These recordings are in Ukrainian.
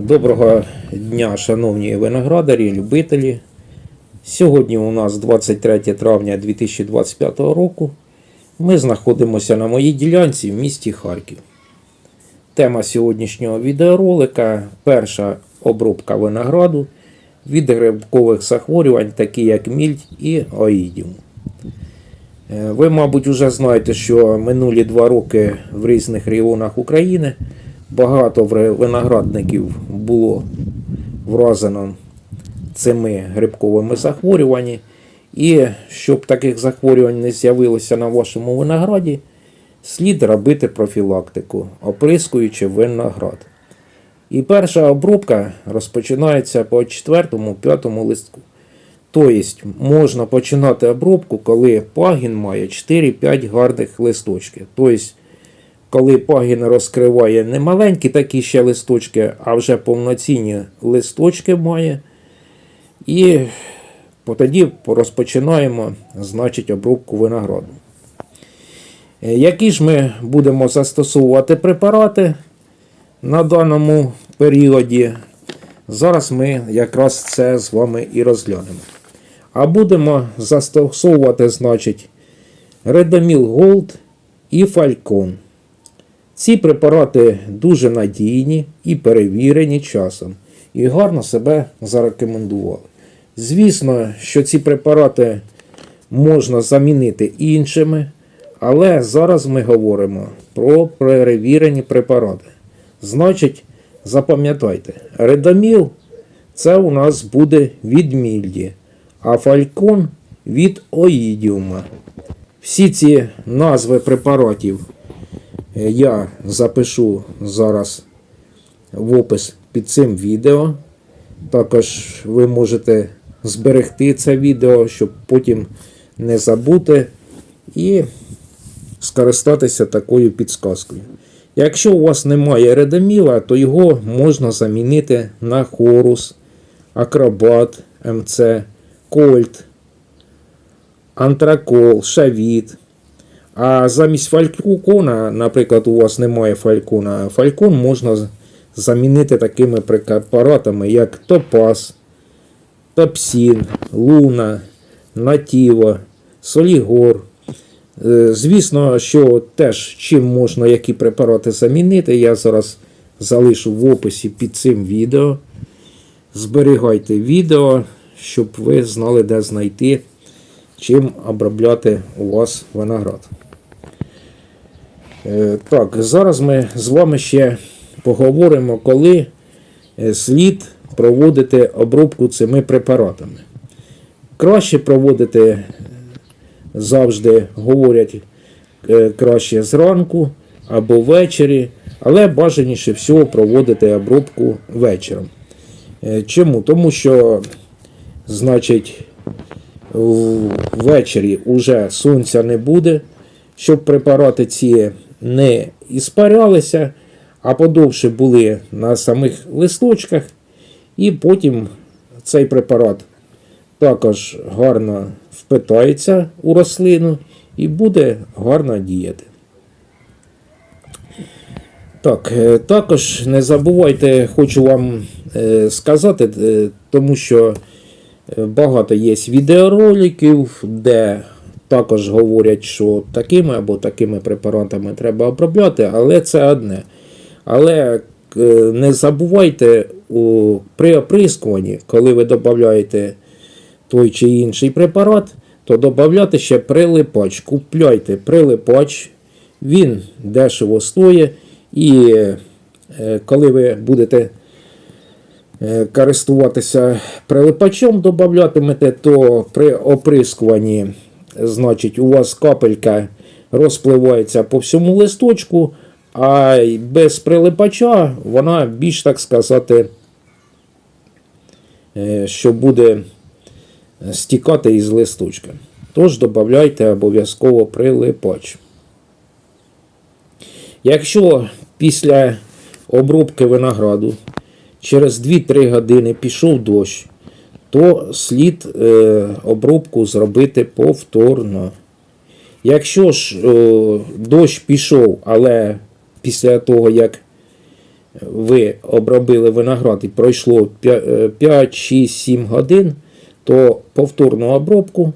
Доброго дня, шановні виноградарі, любителі. Сьогодні у нас 23 травня 2025 року. Ми знаходимося на моїй ділянці в місті Харків. Тема сьогоднішнього відеоролика перша обробка винограду від грибкових захворювань, такі як мільдь і оїдіум. Е, Ви, мабуть, вже знаєте, що минулі два роки в різних регіонах України багато виноградників було вразено цими грибковими захворюваннями. І щоб таких захворювань не з'явилося на вашому винограді, слід робити профілактику, оприскуючи виноград. І перша обробка розпочинається по 4-5 листку. Тобто можна починати обробку, коли пагін має 4-5 гарних листочків. Тобто, коли пагін розкриває не маленькі такі ще листочки, а вже повноцінні листочки має. І тоді розпочинаємо значить, обробку винограду. Е, Які ж ми будемо застосовувати препарати на даному періоді? Зараз ми якраз це з вами і розглянемо. А будемо застосовувати, значить, Редаміл Голд і Фалькон. Ці препарати дуже надійні і перевірені часом, і гарно себе зарекомендували. Звісно, що ці препарати можна замінити іншими, але зараз ми говоримо про перевірені препарати. Значить, запам'ятайте, редаміл це у нас буде від мільді, а фалькон від оїдіума. Всі ці назви препаратів я запишу зараз в опис під цим відео. Також ви можете зберегти це відео, щоб потім не забути і скористатися такою підсказкою. Якщо у вас немає редаміла, то його можна замінити на хорус, акробат, МЦ, кольт, антракол, шавіт. А замість фалькона, наприклад, у вас немає фалькона, фалькон можна замінити такими препаратами, як топаз, топсін, луна, натіва, солігор. Е, Звісно, що теж чим можна які препарати замінити, я зараз залишу в описі під цим відео. Зберігайте відео, щоб ви знали, де знайти, чим обробляти у вас виноград. Е, Так, зараз ми з вами ще поговоримо, коли е, слід проводити обробку цими препаратами. Краще проводити е, завжди говорять краще зранку або ввечері, але бажаніше всього проводити обробку вечором. Чому? Тому що, значить, ввечері уже сонця не буде, щоб препарати ці не іспарялися, а подовше були на самих листочках, і потім цей препарат також гарно впитається у рослину і буде гарно діяти. Так, е, також не забувайте, хочу вам е, сказати, е, тому що багато є відеороликів, де також говорять, що такими або такими препаратами треба обробляти, але це одне. Але е, не забувайте при оприскуванні, коли ви додаєте той чи інший препарат, то додати ще прилипач. Купляйте прилипач, він дешево стоїть. І е, коли ви будете користуватися прилипачом, додатимете, то при оприскуванні, значить, у вас капелька розпливається по всьому листочку, а без прилипача вона більш так сказати, е, що буде стікати із листочка. Тож додавайте обов'язково прилипач. Якщо після обробки винограду через 2-3 години пішов дощ, то слід е, обробку зробити повторно. Якщо ж е, дощ пішов, але після того, як ви обробили виноград і пройшло 5, 6, 7 годин, то повторну обробку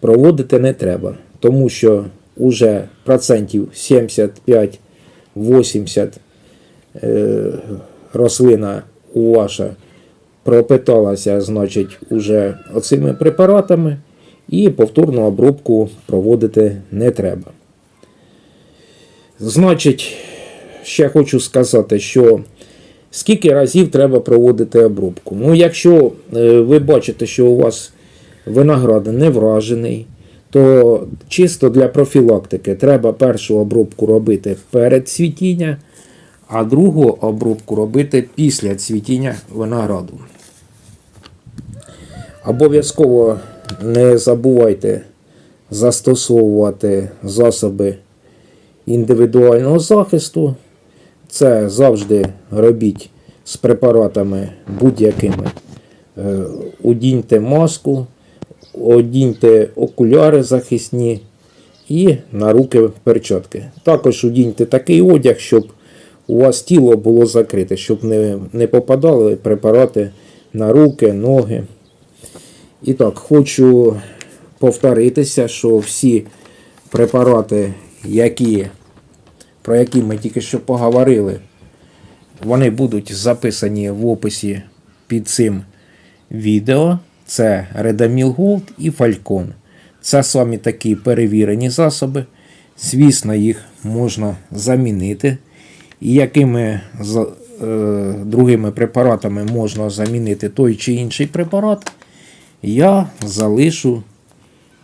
проводити не треба. Тому що уже процентів 75-80 е, рослина ваша пропиталася, значить, уже оцими препаратами, і повторну обробку проводити не треба. Значить, ще хочу сказати, що скільки разів треба проводити обробку. Ну, якщо е, ви бачите, що у вас виноград не вражений, то чисто для профілактики треба першу обробку робити перед цвітіння, а другу обробку робити після цвітіння винограду. Обов'язково не забувайте застосовувати засоби індивідуального захисту. Це завжди робіть з препаратами будь-якими. Е, Одіньте маску, одіньте окуляри захисні і на руки перчатки. Також одіньте такий одяг, щоб у вас тіло було закрите, щоб не, не попадали препарати на руки, ноги. І так, хочу повторитися, що всі препарати, які, про які ми тільки що поговорили, вони будуть записані в описі під цим відео. Це Redamil Gold і Falcon. Це самі такі перевірені засоби. Звісно, їх можна замінити. І якими е, другими препаратами можна замінити той чи інший препарат, я залишу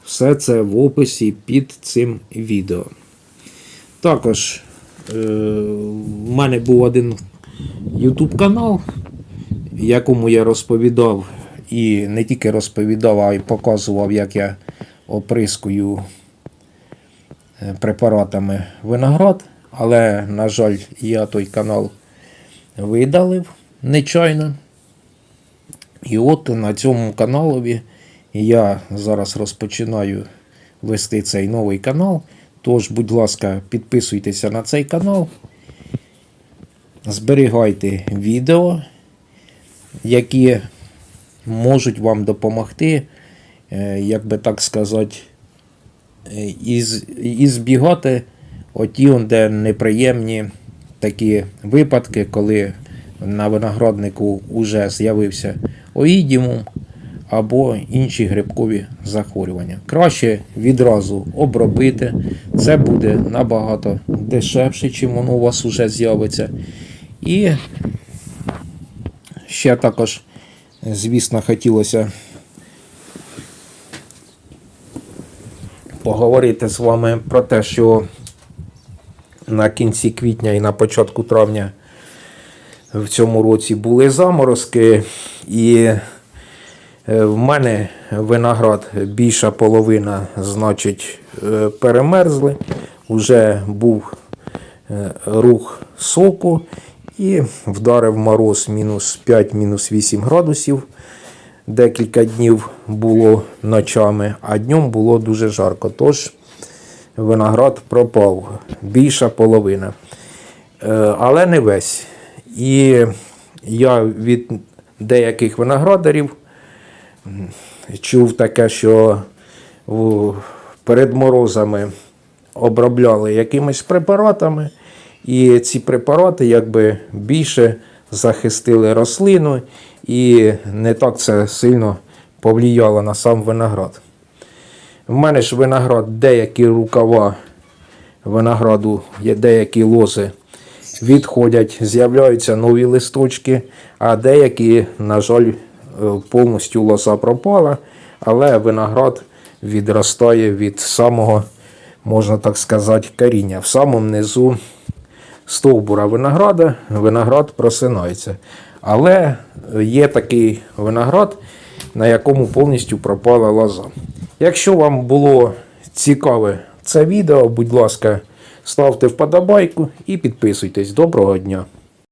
все це в описі під цим відео. Також е, в мене був один YouTube канал, якому я розповідав і не тільки розповідав, а й показував, як я оприскую е, препаратами виноград. Але, на жаль, я той канал видалив нечайно. І от на цьому каналові я зараз розпочинаю вести цей новий канал. Тож, будь ласка, підписуйтеся на цей канал, зберігайте відео, які можуть вам допомогти, е, як би так сказати, е, і збігати оті, де неприємні такі випадки, коли на винограднику вже з'явився оїдімум або інші грибкові захворювання. Краще відразу обробити. Це буде набагато дешевше, чим воно у вас вже з'явиться. І ще також, звісно, хотілося поговорити з вами про те, що на кінці квітня і на початку травня в цьому році були заморозки, і е, в мене виноград більша половина, значить, е, перемерзли. Уже був е, рух соку і вдарив мороз мінус 5, мінус 8 градусів. Декілька днів було ночами, а днем було дуже жарко. Тож виноград пропав, більша половина. Е, Але не весь. І я від деяких виноградарів чув таке, що перед морозами обробляли якимись препаратами, і ці препарати якби більше захистили рослину, і не так це сильно повлияло на сам виноград. В мене ж виноград, деякі рукава винограду, є деякі лози відходять, з'являються нові листочки, а деякі, на жаль, е, повністю лоза пропала, але виноград відростає від самого, можна так сказати, коріння. В самому низу стовбура винограда виноград просинається. Але є такий виноград, на якому повністю пропала лоза. Якщо вам було цікаве це відео, будь ласка, ставте вподобайку і підписуйтесь. Доброго дня!